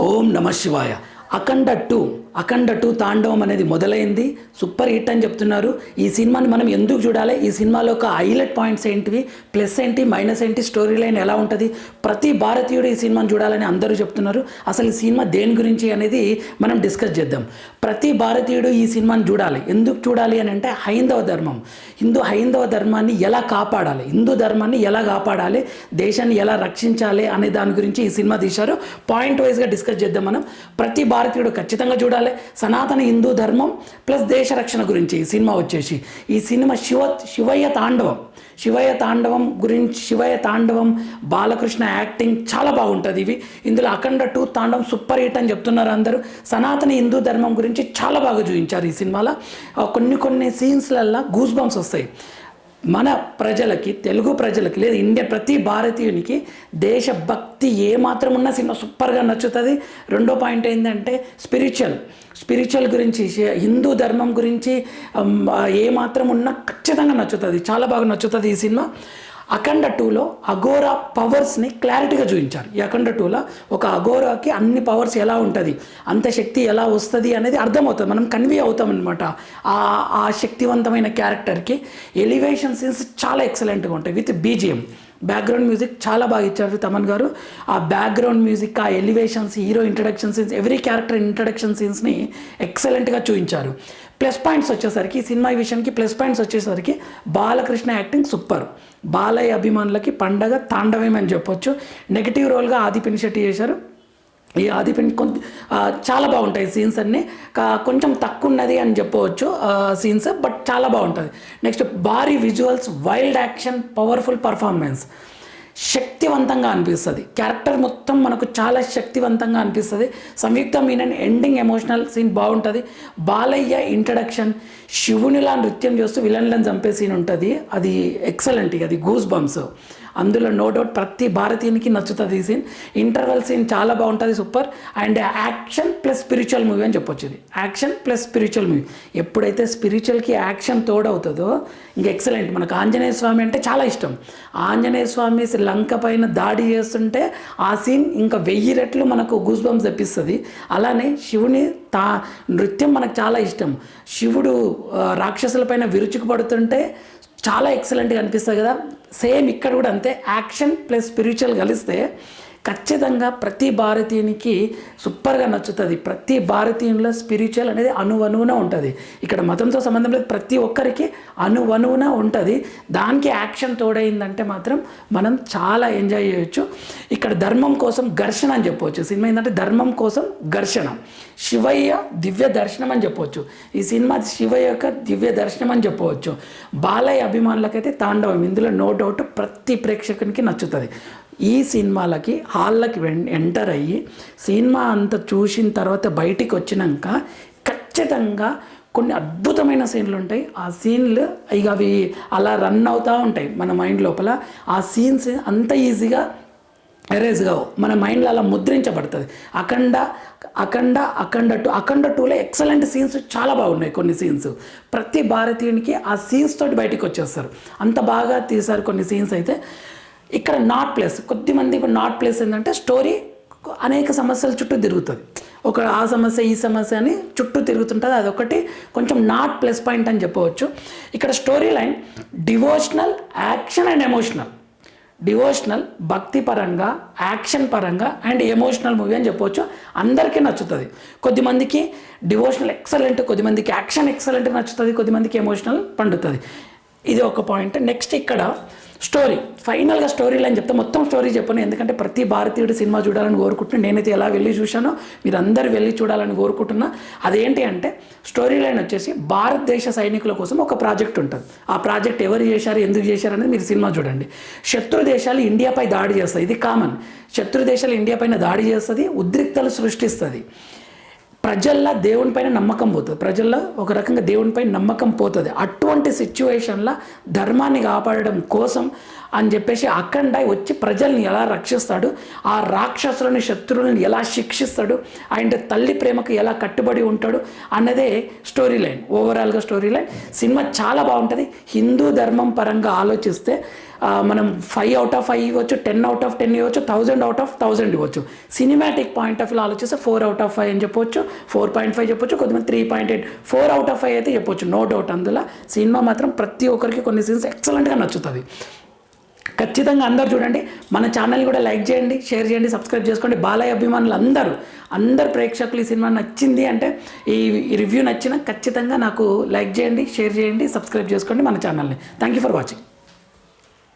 ఓం నమ శివాయ. అఖండ టూ. అఖండ టూ తాండవం అనేది మొదలైంది. సూపర్ హిట్ అని చెప్తున్నారు. ఈ సినిమాని మనం ఎందుకు చూడాలి? ఈ సినిమాలో ఒక హైలైట్ పాయింట్స్ ఏంటివి? ప్లస్ ఏంటి? మైనస్ ఏంటి? స్టోరీ లైన్ ఎలా ఉంటుంది? ప్రతి భారతీయుడు ఈ సినిమాని చూడాలని అందరూ చెప్తున్నారు. అసలు ఈ సినిమా దేని గురించి అనేది మనం డిస్కస్ చేద్దాం. ప్రతి భారతీయుడు ఈ సినిమాని చూడాలి. ఎందుకు చూడాలి అని అంటే హైందవ ధర్మం. హిందూ హైందవ ధర్మాన్ని ఎలా కాపాడాలి? హిందూ ధర్మాన్ని ఎలా కాపాడాలి? దేశాన్ని ఎలా రక్షించాలి? అనే దాని గురించి ఈ సినిమా తీశారు. పాయింట్ వైజ్గా డిస్కస్ చేద్దాం మనం. ప్రతి భారతీయుడు ఖచ్చితంగా చూడాలి. సనాతన హిందూ ధర్మం ప్లస్ దేశ రక్షణ గురించి ఈ సినిమా వచ్చేసి. ఈ సినిమా శివ శివయ్య తాండవం. శివయ్య తాండవం గురించి శివయ్య తాండవం బాలకృష్ణ యాక్టింగ్ చాలా బాగుంటుంది ఇవి. ఇందులో Akhanda two Thandavam super hit అని చెప్తున్నారు అందరూ. సనాతన హిందూ ధర్మం గురించి చాలా బాగా చూపించారు ఈ సినిమాలో. కొన్ని కొన్ని సీన్స్లల్లో గూస్ బంప్స్ వస్తాయి. మన ప్రజలకి తెలుగు ప్రజలకి లేదు ఇండియా ప్రతి భారతీయునికి దేశభక్తి ఏమాత్రం ఉన్న సినిమా సూపర్గా నచ్చుతుంది. రెండో పాయింట్ ఏంటంటే స్పిరిచువల్. స్పిరిచువల్ గురించి హిందూ ధర్మం గురించి ఏమాత్రం ఉన్నా ఖచ్చితంగా నచ్చుతుంది. చాలా బాగా నచ్చుతుంది ఈ సినిమా. అఖండ టూలో అగోరా పవర్స్ని క్లారిటీగా చూపించారు. ఈ అఖండ టూలో ఒక అగోరాకి అన్ని పవర్స్ ఎలా ఉంటుంది అంత శక్తి ఎలా వస్తుంది అనేది అర్థమవుతుంది. మనం కన్వే అవుతాం అనమాట ఆ ఆ శక్తివంతమైన క్యారెక్టర్కి ఎలివేషన్ సీన్స్ చాలా ఎక్సలెంట్గా ఉంటాయి విత్ బీజిఎం బ్యాక్గ్రౌండ్ మ్యూజిక్ చాలా బాగా ఇచ్చారు తమన్ గారు. ఆ బ్యాక్గ్రౌండ్ మ్యూజిక్ ఆ elevations hero introduction scenes every character introduction సీన్స్ని ఎక్సలెంట్గా చూపించారు. ప్లస్ పాయింట్స్ వచ్చేసరికి సినిమా విషయానికి ప్లస్ పాయింట్స్ వచ్చేసరికి బాలకృష్ణ యాక్టింగ్ సూపర్ బాలయ్య అభిమానులకి పండగ తాండవం అని చెప్పొచ్చు. నెగిటివ్ రోల్గా ఆది పినిషెట్టి చేశారు. ఈ ఆది పిన్ కొంత చాలా బాగుంటాయి సీన్స్ అన్నీ. కొంచెం తక్కువ ఉన్నది అని చెప్పవచ్చు సీన్స్ బట్ చాలా బాగుంటుంది. నెక్స్ట్ భారీ visuals wild action powerful performance శక్తివంతంగా అనిపిస్తుంది. క్యారెక్టర్ మొత్తం మనకు చాలా శక్తివంతంగా అనిపిస్తుంది. Samyuktha Menon ending emotional scene బాగుంటుంది. బాలయ్య ఇంట్రడక్షన్ శివునిలా నృత్యం చేస్తూ విలన్లను చంపే సీన్ ఉంటుంది. అది ఎక్సలెంట్ అది గూస్ బంప్స్ అందులో నో డౌట్ ప్రతి భారతీయునికి నచ్చుతుంది ఈ సీన్ ఇంటర్వల్ సీన్ చాలా బాగుంటుంది super and action plus spiritual movie అని చెప్పొచ్చు ఇది. యాక్షన్ ప్లస్ స్పిరిచువల్ మూవీ ఎప్పుడైతే స్పిరిచువల్కి యాక్షన్ తోడవుతుందో ఇంక ఎక్సలెంట్ మనకు ఆంజనేయ స్వామి అంటే చాలా ఇష్టం. ఆంజనేయ స్వామి లంక పైన దాడి చేస్తుంటే ఆ సీన్ ఇంకా వెయ్యి రెట్లు మనకు గూస్ బంప్స్ తెప్పిస్తుంది. అలానే శివుని తా నృత్యం మనకు చాలా ఇష్టం. శివుడు రాక్షసుల పైన విరుచుకుపడుతుంటే చాలా ఎక్సలెంట్గా అనిపిస్తుంది కదా. సేమ్ ఇక్కడ కూడా అంతే. యాక్షన్ ప్లస్ స్పిరిచువల్ కలిస్తే ఖచ్చితంగా ప్రతి భారతీయునికి సూపర్గా నచ్చుతుంది. ప్రతి భారతీయునిలో స్పిరిచువల్ అనేది అణువణువున ఉంటుంది. ఇక్కడ మతంతో సంబంధం లేదు. ప్రతి ఒక్కరికి అణువణువున ఉంటుంది. దానికి యాక్షన్ తోడైందంటే మాత్రం మనం చాలా ఎంజాయ్ చేయొచ్చు. ఇక్కడ ధర్మం కోసం ఘర్షణ అని చెప్పవచ్చు సినిమా ఏంటంటే ధర్మం కోసం ఘర్షణ. శివయ్య దివ్య దర్శనం అని చెప్పవచ్చు ఈ సినిమా శివయ్య యొక్క దివ్య దర్శనం అని చెప్పవచ్చు బాలయ్య అభిమానులకైతే తాండవం. ఇందులో నో డౌట్ ప్రతి ప్రేక్షకునికి నచ్చుతుంది. ఈ సినిమాలకి హాళ్ళకి వెన్ ఎంటర్ అయ్యి సినిమా అంతా చూసిన తర్వాత బయటికి వచ్చినాక ఖచ్చితంగా కొన్ని అద్భుతమైన సీన్లు ఉంటాయి. ఆ సీన్లు ఇక అవి అలా రన్ అవుతూ ఉంటాయి మన మైండ్ లోపల. ఆ సీన్స్ అంత ఈజీగా ఎరేజ్ కావు. మన మైండ్లో అలా ముద్రించబడుతుంది. అఖండ అఖండ అఖండ టూ అఖండ టూలో ఎక్సలెంట్ సీన్స్ చాలా బాగున్నాయి కొన్ని సీన్స్ ప్రతి భారతీయునికి ఆ సీన్స్ తోటి బయటికి వచ్చేస్తారు. అంత బాగా తీశారు కొన్ని సీన్స్ అయితే. ఇక్కడ నాట్ ప్లేస్ కొద్దిమంది ఇప్పుడు నాట్ ప్లేస్ ఏంటంటే స్టోరీ అనేక సమస్యల చుట్టూ తిరుగుతుంది. ఒక ఆ సమస్య ఈ సమస్య అని చుట్టూ తిరుగుతుంటుంది. అదొకటి. కొంచెం నాట్ ప్లస్ పాయింట్ అని చెప్పవచ్చు. ఇక్కడ story line devotional action and emotional devotional భక్తి పరంగా యాక్షన్ పరంగా అండ్ ఎమోషనల్ మూవీ అని చెప్పవచ్చు. అందరికీ నచ్చుతుంది. కొద్దిమందికి డివోషనల్ ఎక్సలెంట్ కొద్దిమందికి యాక్షన్ ఎక్సలెంట్ నచ్చుతుంది. కొద్దిమందికి ఎమోషనల్ పండుతుంది. ఇది ఒక పాయింట్ నెక్స్ట్ ఇక్కడ స్టోరీ ఫైనల్గా స్టోరీ లైన్ చెప్తే మొత్తం స్టోరీ చెప్పను. ఎందుకంటే ప్రతి భారతీయుడు సినిమా చూడాలని కోరుకుంటున్నా. నేనైతే ఎలా వెళ్ళి చూశానో మీరు అందరు వెళ్ళి చూడాలని కోరుకుంటున్నా. అదేంటి అంటే స్టోరీ లైన్ వచ్చేసి భారతదేశ సైనికుల కోసం ఒక ప్రాజెక్ట్ ఉంటుంది. ఆ ప్రాజెక్ట్ ఎవరు చేశారు ఎందుకు చేశారు అనేది మీరు సినిమా చూడండి. శత్రు దేశాలు ఇండియాపై దాడి చేస్తాయి. ఇది కామన్ శత్రు దేశాలు ఇండియా పైన దాడి చేస్తుంది ఉద్రిక్తలు సృష్టిస్తుంది. ప్రజల్లో దేవునిపైన నమ్మకం పోతుంది. ప్రజల్లో ఒక రకంగా దేవునిపై నమ్మకం పోతుంది. అటువంటి సిచ్యువేషన్లో ధర్మాన్ని కాపాడడం కోసం అని చెప్పేసి అఖండ వచ్చి ప్రజల్ని ఎలా రక్షిస్తాడు? ఆ రాక్షసులని శత్రువులను ఎలా శిక్షిస్తాడు? ఆయన తల్లి ప్రేమకు ఎలా కట్టుబడి ఉంటాడు? అన్నదే స్టోరీ లైన్ ఓవరాల్గా స్టోరీ లైన్ సినిమా చాలా బాగుంటుంది. హిందూ ధర్మం పరంగా ఆలోచిస్తే మనం ఫైవ్ అవుట్ ఆఫ్ ఫైవ్ ఇవ్వచ్చు టెన్ అవుట్ ఆఫ్ టెన్ ఇవ్వచ్చు థౌజండ్ అవుట్ ఆఫ్ థౌజండ్ ఇవ్వచ్చు. సినిమాటిక్ పాయింట్ ఆఫ్ వ్యూ ఆలోచిస్తే ఫోర్ అవుట్ ఆఫ్ ఫైవ్ అని చెప్పొచ్చు ఫోర్ పాయింట్ ఫైవ్ చెప్పొచ్చు కొంతమంది three point eight four out of five అయితే చెప్పొచ్చు. నో డౌట్ అందులో సినిమా మాత్రం ప్రతి ఒక్కరికి కొన్ని సీన్స్ ఎక్సలెంట్గా నచ్చుతుంది. ఖచ్చితంగా అందరు చూడండి. మన ఛానల్ కూడా లైక్ చేయండి షేర్ చేయండి సబ్స్క్రైబ్ చేసుకోండి. బాలయ్య అభిమానులు అందరూ అందరు ప్రేక్షకులు ఈ సినిమా నచ్చింది అంటే ఈ రివ్యూ నచ్చిన ఖచ్చితంగా నాకు లైక్ చేయండి షేర్ చేయండి సబ్స్క్రైబ్ చేసుకోండి మన ఛానల్ని థ్యాంక్ యూ ఫర్ వాచింగ్